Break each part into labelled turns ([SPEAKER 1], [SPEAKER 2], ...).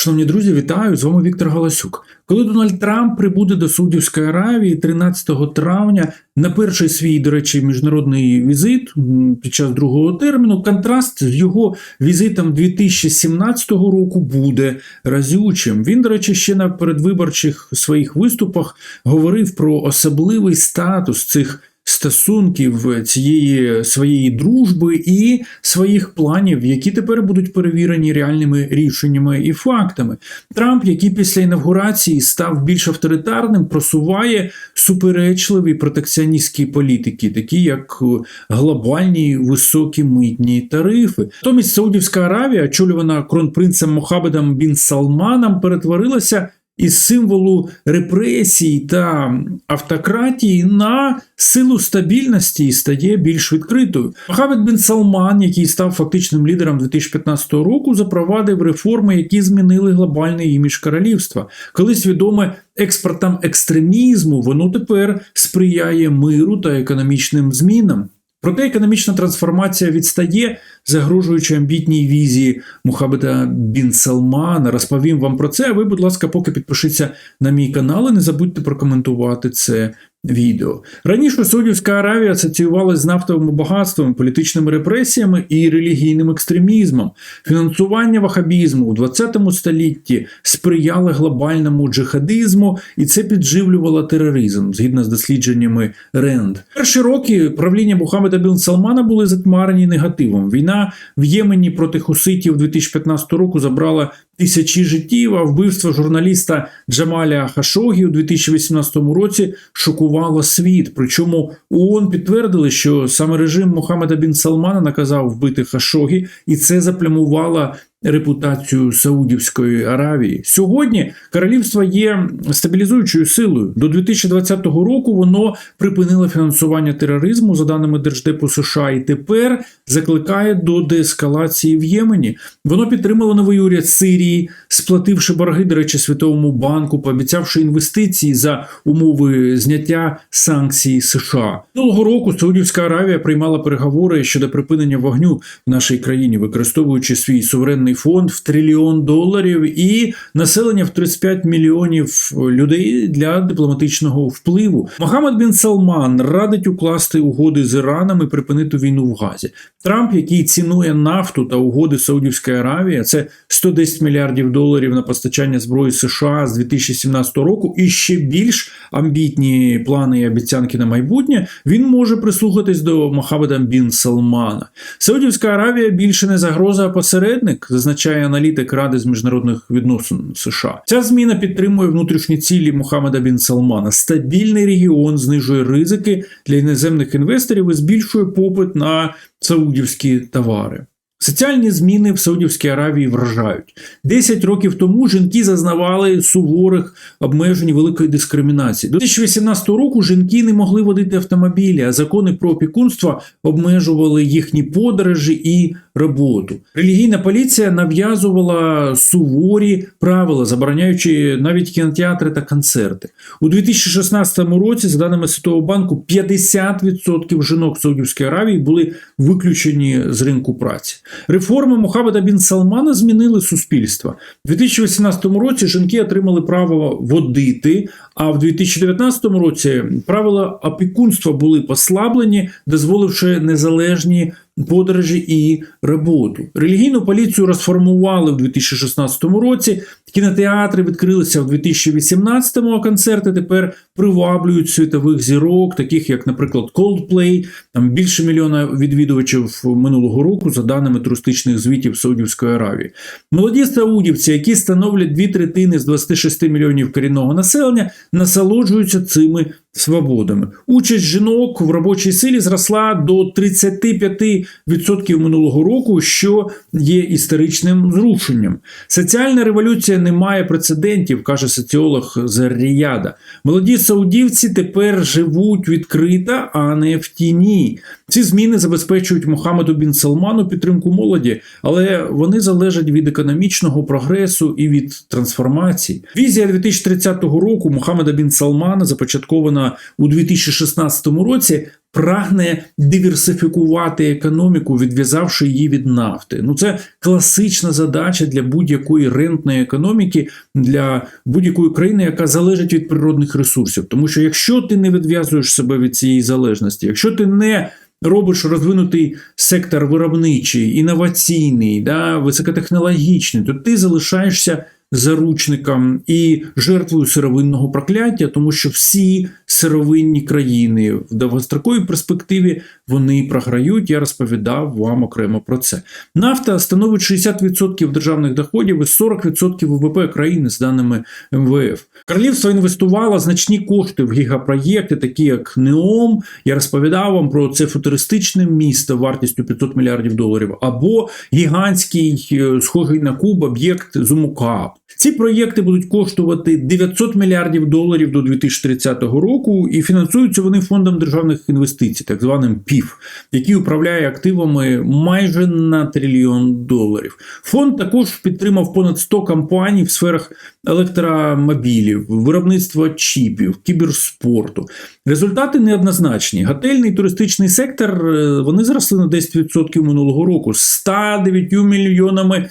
[SPEAKER 1] Шановні друзі, вітаю! З вами Віктор Галасюк. Коли Дональд Трамп прибуде до Саудівської Аравії 13 травня на перший свій, до речі, міжнародний візит під час другого терміну, контраст з його візитом 2017 року буде разючим. Він, до речі, ще на передвиборчих своїх виступах говорив про особливий статус цих стосунків цієї своєї дружби і своїх планів, які тепер будуть перевірені реальними рішеннями і фактами. Трамп, який після інавгурації став більш авторитарним, просуває суперечливі протекціоністські політики, такі як глобальні високі митні тарифи. Натомість Саудівська Аравія, очолювана кронпринцем Мохамедом Бін Салманом, перетворилася із символу репресій та автократії на силу стабільності і стає більш відкритою. Мохаммед бін Салман, який став фактичним лідером 2015 року, запровадив реформи, які змінили глобальний імідж королівства. Колись відоме експортам екстремізму, воно тепер сприяє миру та економічним змінам. Проте економічна трансформація відстає, загрожуючи амбітній візії Мухаммеда Бін Салмана. Розповім вам про це. А ви, будь ласка, поки підпишіться на мій канал і не забудьте прокоментувати це відео. Раніше Саудівська Аравія асоціювалася з нафтовими багатствами, політичними репресіями і релігійним екстремізмом. Фінансування вахабізму у 20 столітті сприяло глобальному джихадизму, і це підживлювало тероризм згідно з дослідженнями Ренд. Перші роки правління Мухаммеда Бін Салмана були затьмарені негативом. Війна в Ємені проти хуситів 2015 року забрала тисячі життів, а вбивство журналіста Джамаля Хашогі у 2018 році шокувало світ. Причому ООН підтвердили, що саме режим Мохаммеда Бін Салмана наказав вбити Хашогі, і це заплямувало репутацію Саудівської Аравії. Сьогодні королівство є стабілізуючою силою. До 2020 року воно припинило фінансування тероризму, за даними Держдепу США, і тепер закликає до деескалації в Ємені. Воно підтримало новий уряд Сирії, сплативши борги, до речі, Світовому банку, пообіцявши інвестиції за умови зняття санкцій США. Минулого року Саудівська Аравія приймала переговори щодо припинення вогню в нашій країні, використовуючи свій суверенний фонд в трильйон доларів і населення в 35 мільйонів людей для дипломатичного впливу. Мохаммед Бін Салман радить укласти угоди з Іраном і припинити війну в Газі. Трамп, який цінує нафту та угоди Саудівської Аравії, це 110 мільярдів доларів на постачання зброї США з 2017 року, і ще більш амбітні плани і обіцянки на майбутнє. Він може прислухатись до Мохаммеда Бін Салмана. Саудівська Аравія більше не загроза, а посередник, зазначає аналітик Ради з міжнародних відносин США. Ця зміна підтримує внутрішні цілі Мохаммеда Бін Салмана. Стабільний регіон знижує ризики для іноземних інвесторів і збільшує попит на саудівські товари. Соціальні зміни в Саудівській Аравії вражають. Десять років тому жінки зазнавали суворих обмежень великої дискримінації. До 2018 року жінки не могли водити автомобілі, а закони про опікунство обмежували їхні подорожі і роботу. Релігійна поліція нав'язувала суворі правила, забороняючи навіть кінотеатри та концерти. У 2016 році, за даними Світового банку, 50% жінок Саудівської Аравії були виключені з ринку праці. Реформи Мухаммеда Бін Салмана змінили суспільство. У 2018 році жінки отримали право водити, а в 2019 році правила опікунства були послаблені, дозволивши незалежні подорожі і роботу. Релігійну поліцію розформували в 2016 році. Кінотеатри відкрилися в 2018-му, а концерти тепер приваблюють світових зірок, таких як, наприклад, Coldplay. Там більше мільйона відвідувачів минулого року, за даними туристичних звітів Саудівської Аравії. Молоді саудівці, які становлять дві третини з 26 мільйонів корінного населення, насолоджуються цими свободами. Участь жінок в робочій силі зросла до 35% минулого року, що є історичним зрушенням. Соціальна революція не має прецедентів, каже соціолог з Ріяда. Молоді саудівці тепер живуть відкрито, а не в тіні. Ці зміни забезпечують Мохаммеду Бін Салману підтримку молоді, але вони залежать від економічного прогресу і від трансформації. Візія 2030 року Мохаммеда Бін Салмана започаткована у 2016 році прагне диверсифікувати економіку, відв'язавши її від нафти. Ну це класична задача для будь-якої рентної економіки, для будь-якої країни, яка залежить від природних ресурсів. Тому що якщо ти не відв'язуєш себе від цієї залежності, якщо ти не робиш розвинутий сектор виробничий, інноваційний, да, високотехнологічний, то ти залишаєшся заручником і жертвою сировинного прокляття, тому що всі сировинні країни в довгостроковій перспективі вони програють. Я розповідав вам окремо про це. Нафта становить 60% державних доходів і 40% ВВП країни з даними МВФ. Королівство інвестувало значні кошти в гігапроєкти, такі як Неом. Я розповідав вам про це футуристичне місто вартістю 500 мільярдів доларів, або гігантський, е, схожий на Куб, об'єкт Зумукаап. Ці проєкти будуть коштувати 900 мільярдів доларів до 2030 року, і фінансуються вони фондом державних інвестицій, так званим ПІФ, який управляє активами майже на трильйон доларів. Фонд також підтримав понад 100 компаній в сферах електромобілів, виробництва чіпів, кіберспорту. Результати неоднозначні. Готельний туристичний сектор е, вони зросли на 10% минулого року з 109 мільйонами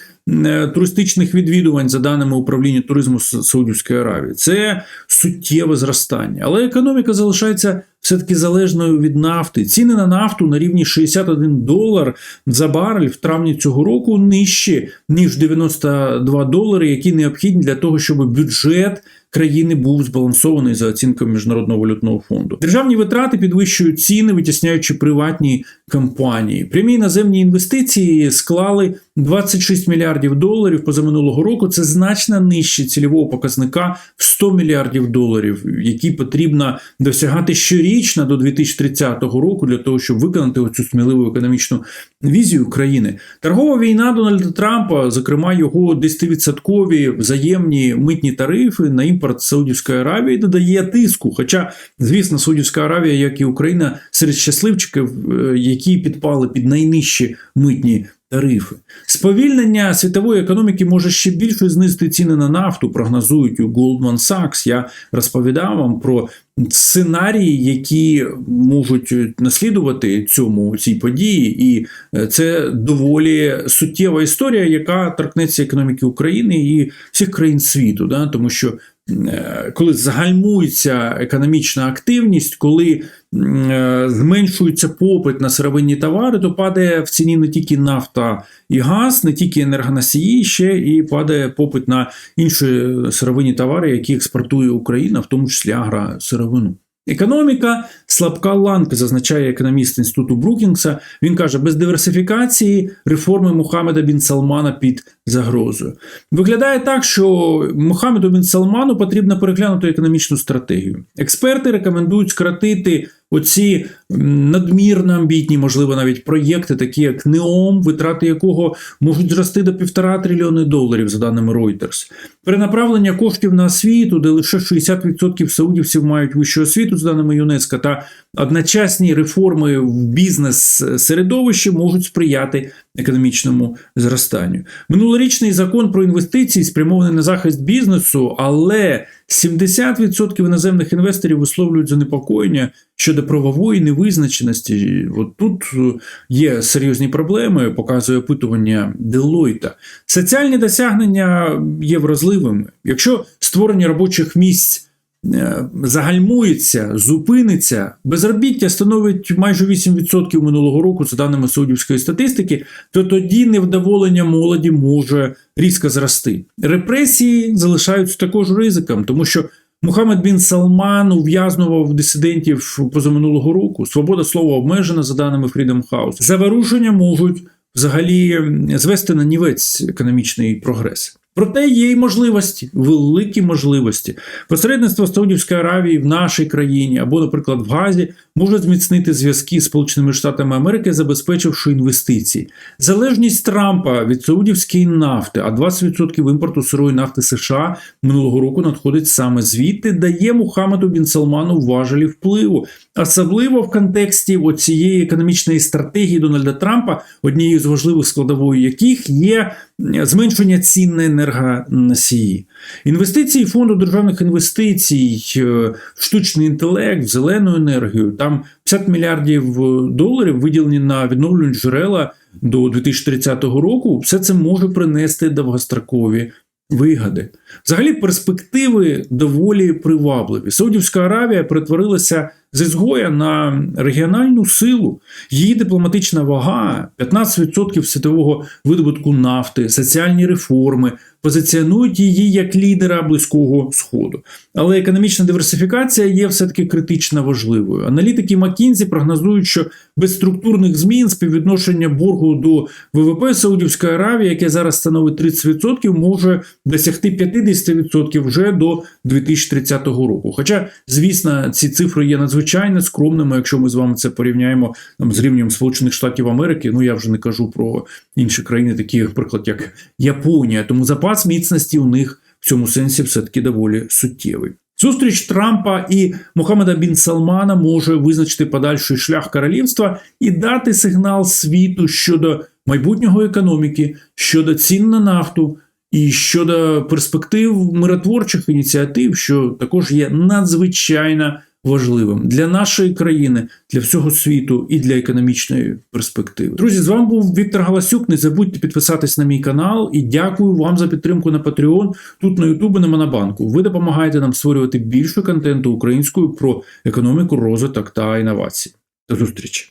[SPEAKER 1] туристичних відвідувань за даними управління туризму Саудівської Аравії. Це суттєве зростання. Але економіка залишається все-таки залежною від нафти. Ціни на нафту на рівні 61 долар за барель в травні цього року нижче, ніж 92 долари, які необхідні для того, щоб бюджет країни був збалансований за оцінкою Міжнародного валютного фонду. Державні витрати підвищують ціни, витісняючи приватні компанії. Прямі іноземні інвестиції склали 26 мільярдів доларів позаминулого року. Це значно нижче цільового показника в 100 мільярдів доларів, які потрібно досягати щорічно до 2030 року для того, щоб виконати оцю сміливу економічну візію країни. Торгова війна Дональда Трампа, зокрема його 10% взаємні митні тарифи на імпорт Саудівської Аравії, додає тиску. Хоча, звісно, Саудівська Аравія, як і Україна, серед щасливчиків, е, які підпали під найнижчі митні. Тарифи сповільнення світової економіки може ще більше знизити ціни на нафту. Прогнозують у Goldman Sachs. Я розповідав вам про сценарії, які можуть наслідувати цьому цій події, і е, це доволі суттєва історія, яка торкнеться економіки України і всіх країн світу, да? тому що. Е, Коли загальмується економічна активність, коли е, зменшується попит на сировинні товари, то падає в ціні не тільки нафта і газ, не тільки енергоносії, ще і падає попит на інші сировинні товари, які експортує Україна, в тому числі агросировину. Економіка слабка ланка, зазначає економіст інституту Брукінгса. Він каже, без диверсифікації реформи Мухаммеда бін Салмана під загрозою. Виглядає так, що Мухаммеду бін Салману потрібно переглянути економічну стратегію. Експерти рекомендують скоротити оці надмірно амбітні, можливо, навіть проєкти, такі як Неом, витрати якого можуть зрости до півтора трильйони доларів, за даними Reuters. Перенаправлення коштів на освіту, де лише 60% саудівців мають вищу освіту, з даними ЮНЕСКО, та одночасні реформи в бізнес-середовищі можуть сприяти економічному зростанню. Минулорічний закон про інвестиції спрямований на захист бізнесу, але 70% іноземних інвесторів висловлюють занепокоєння щодо правової невизначеності. От тут е, є серйозні проблеми, показує опитування Делойта. Соціальні досягнення є вразливими. Якщо створення робочих місць загальмується, зупиниться, безробіття становить майже 8% минулого року, за даними Саудівської статистики, то тоді невдоволення молоді може різко зрости. Репресії залишаються також ризиком, тому що Мухаммед бін Салман ув'язнував дисидентів позаминулого року. Свобода слова обмежена за даними Freedom House. Заворушення можуть взагалі звести на нівець економічний прогрес. Проте є й можливості, великі можливості. Посередництво Саудівської Аравії в нашій країні або, наприклад, в Газі може зміцнити зв'язки з Сполученими Штатами Америки, забезпечивши інвестиції. Залежність Трампа від саудівської нафти, а 20% імпорту сирої нафти США минулого року надходить саме звідти, дає Мухаммеду бін Салману важелі впливу, особливо в контексті оцієї економічної стратегії Дональда Трампа, однією з важливих складовою яких є зменшення цін на енергоносії енергоносії. Інвестиції фонду державних інвестицій е, в штучний інтелект, в зелену енергію. Там 50 мільярдів доларів виділені на відновлювані джерела до 2030 року. Все це може принести довгострокові вигоди. Взагалі, перспективи доволі привабливі. Саудівська Аравія перетворилася з ізгоя на регіональну силу. Її дипломатична вага 15% світового видобутку нафти, соціальні реформи позиціонують її як лідера близького сходу. Але економічна диверсифікація є все-таки критично важливою. Аналітики McKinsey прогнозують, що без структурних змін співвідношення боргу до ВВП Саудівської Аравії, яке зараз становить 30%, може досягти 50% вже до 2030 року. Хоча, звісно, ці цифри є надзвичайно скромними, якщо ми з вами це порівняємо там, з рівнем Сполучених Штатів Америки. Ну я вже не кажу про інші країни, такі, наприклад, як Японія. Тому запас міцності у них в цьому сенсі все-таки доволі суттєвий. Зустріч Трампа і Мохаммеда Бін Салмана може визначити подальший шлях королівства і дати сигнал світу щодо майбутнього економіки, щодо цін на нафту і щодо перспектив миротворчих ініціатив, що також є надзвичайно важливим для нашої країни, для всього світу і для економічної перспективи. Друзі, з вами був Віктор Галасюк. Не забудьте підписатись на мій канал і дякую вам за підтримку на Patreon, тут на YouTube на Монобанку. Ви допомагаєте нам створювати більше контенту українською про економіку, розвиток та інновації. До зустрічі!